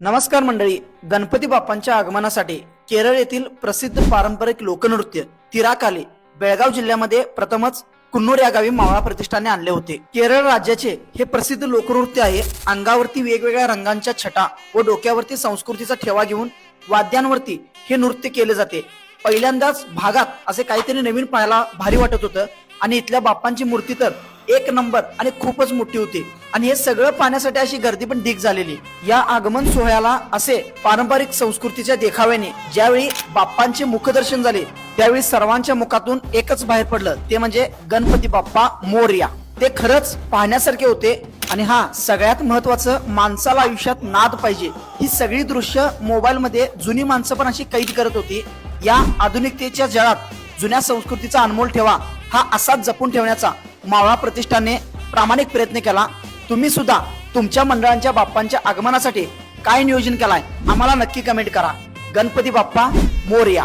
नमस्कार मंडळी गणपती बाप्पांच्या आगमनासाठी केरळ येथील प्रसिद्ध पारंपरिक लोकनृत्य तिराकाली बेळगाव जिल्ह्यामध्ये प्रथमच कुन्नूर या गावी मावळा प्रतिष्ठाने आणले होते. केरळ राज्याचे हे प्रसिद्ध लोकनृत्य आहे अंगावरती वेगवेगळ्या रंगांच्या छटा व डोक्यावरती संस्कृतीचा ठेवा घेऊन वाद्यांवरती हे नृत्य केले जाते. पहिल्यांदाच भागात असे काहीतरी नवीन पाहायला भारी वाटत होतं. आणि इथल्या बाप्पांची मूर्ती तर एक नंबर आणि खूपच मोठी होती. आणि हे सगळं पाहण्यासाठी अशी गर्दी पण ढीक झालेली. या आगमन सोहळ्याला असे पारंपरिक संस्कृतीच्या देखाव्याने ज्यावेळी बाप्पांचे मुखदर्शन झाले त्यावेळी सर्वांच्या मुखातून एकच बाहेर पडलं. ते म्हणजे गणपती बाप्पा मोर्या. ते खरंच पाहण्यासारखे होते आणि हा सगळ्यात महत्वाचं माणसाला आयुष्यात नाद पाहिजे. ही सगळी दृश्य मोबाईल मध्ये जुनी माणसं पण अशी कैद करत होती. या आधुनिकतेच्या जळात जुन्या संस्कृतीचा अनमोल ठेवा. हा असाच जपून ठेवण्याचा मावळा प्रतिष्ठानने प्रामाणिक प्रयत्न केला. तुम्ही सुद्धा तुमच्या मंडळांच्या बाप्पांच्या आगमनासाठी काय नियोजन केलाय आम्हाला नक्की कमेंट करा. गणपती बाप्पा मोरया.